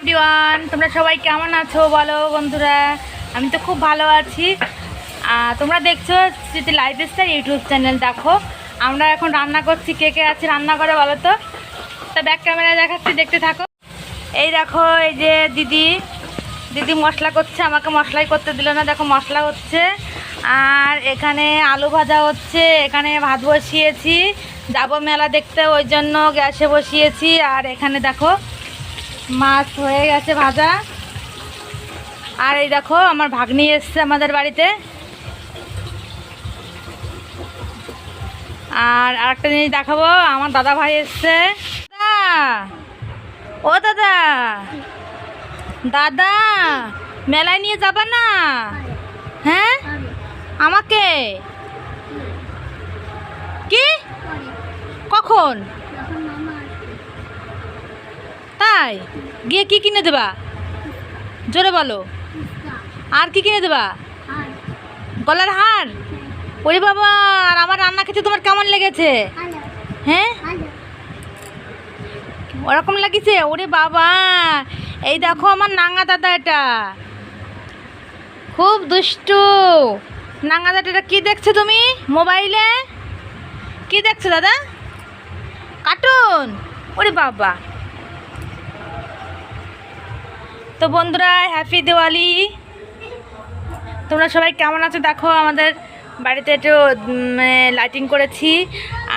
Everyone তোমরা সবাই কেমন আছো বলো বন্ধুরা? আমি তো খুব ভালো আছি। তোমরা দেখছ যদি লাইফ স্টাইল ইউটিউব চ্যানেল, দেখো। আমরা এখন রান্না করছি, কে কে আছে রান্না করে বলো তো? তা ব্যাক ক্যামেরা দেখাচ্ছি, দেখতে থাকো। এই দেখো, এই যে দিদি। দিদি মশলা করছে, আমাকে মশলাই করতে দিল না, দেখো মশলা হচ্ছে। আর এখানে আলু ভাজা হচ্ছে, এখানে ভাত বসিয়েছি। যাব মেলা দেখতে, ওই জন্য গ্যাসে বসিয়েছি। আর এখানে দেখো মাছ হয়ে গেছে ভাজা। আর এই দেখো, আমার ভাগ্নি এসছে আমাদের বাড়িতে। আর আরেকটা জিনিস দেখাবো, আমার দাদা ভাই এসছে। ও দাদা দাদা, মেলায় নিয়ে যাবা না? হ্যাঁ? আমাকে? কি? কখন? তাই গিয়ে কি কিনে দেবা? জোরে বলো। আর কি কিনে দেবা? গলার হার? ওরে বাবা, আর আমার রান্না খেতে তোমার কেমন লেগেছে? হ্যাঁ? ওরকম লাগিছে? ওরে বাবা, এই দেখো আমার নাঙ্গা দাদা এটা। খুব দুষ্টু। নাঙ্গা দাদা এটা কি দেখছ তুমি মোবাইলে? কি দেখছ দাদা? কার্টুন? ওরে বাবা। তো বন্ধুরা হ্যাপি দিওয়ালি তোমরা সবাই কেমন আছো? দেখো, আমাদের বাড়িতে একটু লাইটিং করেছি।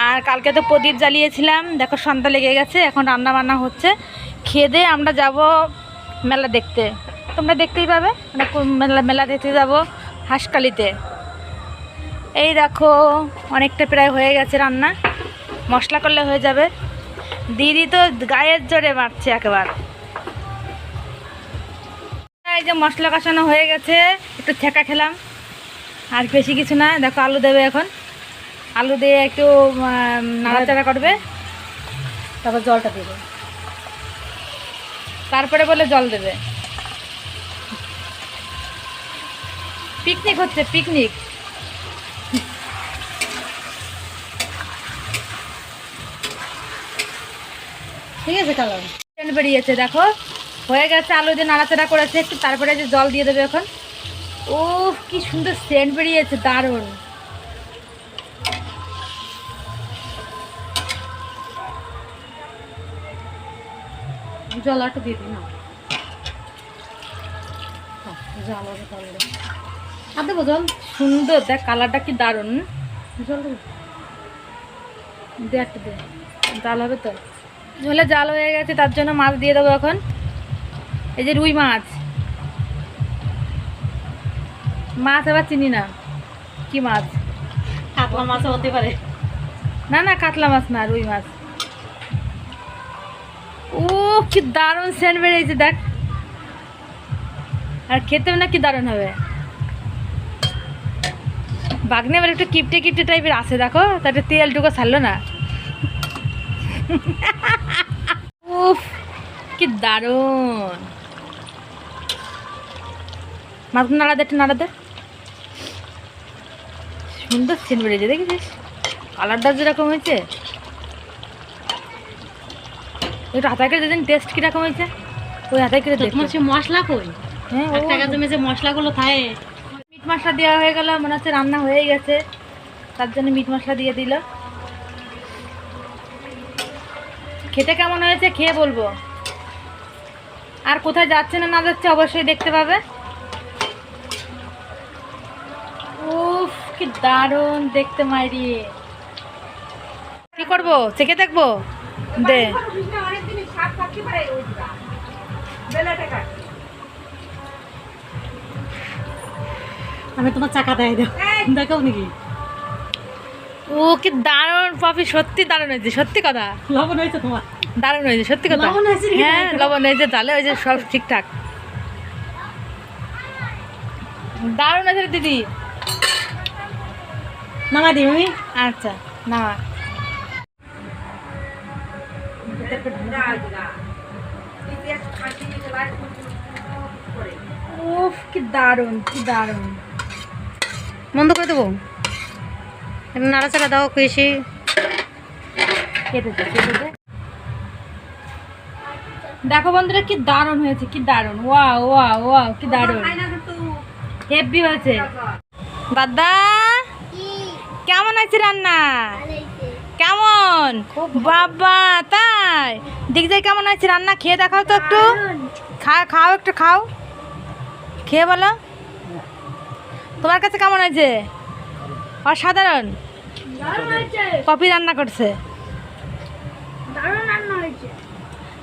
আর কালকে তো প্রদীপ জ্বালিয়েছিলাম। দেখো, সন্ধ্যা লেগে গেছে, এখন রান্না বান্না হচ্ছে। খেয়ে দিয়ে আমরা যাব মেলা দেখতে। তোমরা দেখতেই পাবে আমরা কোন মেলা মেলা দেখতে যাব হাঁসকালিতে এই দেখো, অনেকটা প্রায় হয়ে গেছে রান্না। মশলা করলে হয়ে যাবে। দিদি তো গায়ের জোরে মারছে একেবারে। এই যে মশলা কষানো হয়ে গেছে, একটু ঠেকা খেলাম। আর বেশি কিছু না, দেখো আলু দেবে এখন। আলু দিয়ে একটু নাড়াচাড়া করবে। তারপর জলটা দেবে। তারপরে বলে জল দেবে। পিকনিক হচ্ছে, পিকনিক। ঠিক আছে কালার বেরিয়েছে, দেখো। হয়ে গেছে আলু দিয়ে নাড়াচাড়া করেছে একটু তারপরে যে জল দিয়ে দেবে এখন। ও কি সুন্দর সেন্ট বেরিয়েছে দারুণ। জল একটু দিয়ে দিই না? হ্যাঁ, জল আর দেবো জল? সুন্দর দেখ কালারটা কি দারুণ। জল দেবো? দে জাল হবে তো। ঝোলে জাল হয়ে গেছে তার জন্য মাছ দিয়ে দেবো এখন। এই যে রুই মাছ। মাছ আবার চিনি না। কি মাছ? কাতলা মাছও হতে পারে। না না কাতলা মাছ না রুই মাছ। ও কি দারুণ সেন্ট বেরিয়েছে দেখ। আর খেতেও না কি দারুণ হবে। বাগনে আবার একটু কিপটে কিপটে টাইপের আছে দেখো। তাতে তেলটুকু ছাড়লো না। উফ কি দারুণ। মাছগুলো নাড়া দে একটু নাড়া দে। সুন্দর সেন্ট বেড়েছে দেখেছিস? কালারটা যেরকম হয়েছে। একটু হাতায় করে দেখেন টেস্ট কীরকম হয়েছে? ওই হাতায় করে তো তোমার সে মশলা কই? হ্যাঁ ও এক টাকা তুমি যে মশলাগুলো থাকে। মিট মশলা দেওয়া হয়ে গেল মনে হচ্ছে রান্না হয়ে গেছে। তার জন্য মিট মশলা দিয়ে দিল। খেতে কেমন হয়েছে খেয়ে বলব। আর কোথায় যাচ্ছে না না যাচ্ছে অবশ্যই দেখতে পাবে। দারুণ দেখতে মাইরি। কি করব? চেখে দেখব? দে। আমি তোমার চাকা দেয় দেখাও নাকি? ও কি দারুণ পপি সত্যি দারুণ হয়েছে সত্যি কথা। লবণ হয়েছে তোমার? দারুণ হয়েছে সত্যি কথা? হ্যাঁ লবণ হয়েছে তাহলে ওই যে সব ঠিকঠাক। দারুণ আছে রে দিদি। নামা আমি আচ্ছা না উফ কি দারুণ কি দারুণ। বন্ধ করে দেবো? নাড়াচাড়া দাও বেশি কেটে দে কেটে দে। দেখো বন্ধুরা কি দারুণ হয়েছে কি দারুণ। ওয়া ওয়া ওয়া কি দারুণ। হেভি হয়েছে। দাদা আছে রান্না? কেমন? বাবা তাই? দিক দিয়ে কেমন আছে? রান্না খেয়ে দেখাও তো একটু। খা খাও একটু খাও। খেয়ে বলো। তোমার কাছে কেমন হয়েছে অসাধারণ। কপি রান্না করছে।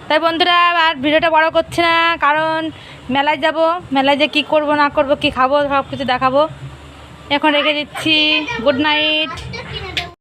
তাই বন্ধুরা আর ভিডিওটা বড় করছে না কারণ মেলায় যাব। মেলায় যে কী করব না করব কী খাব সব কিছু দেখাবো। এখন রেখে দিচ্ছি। Good night.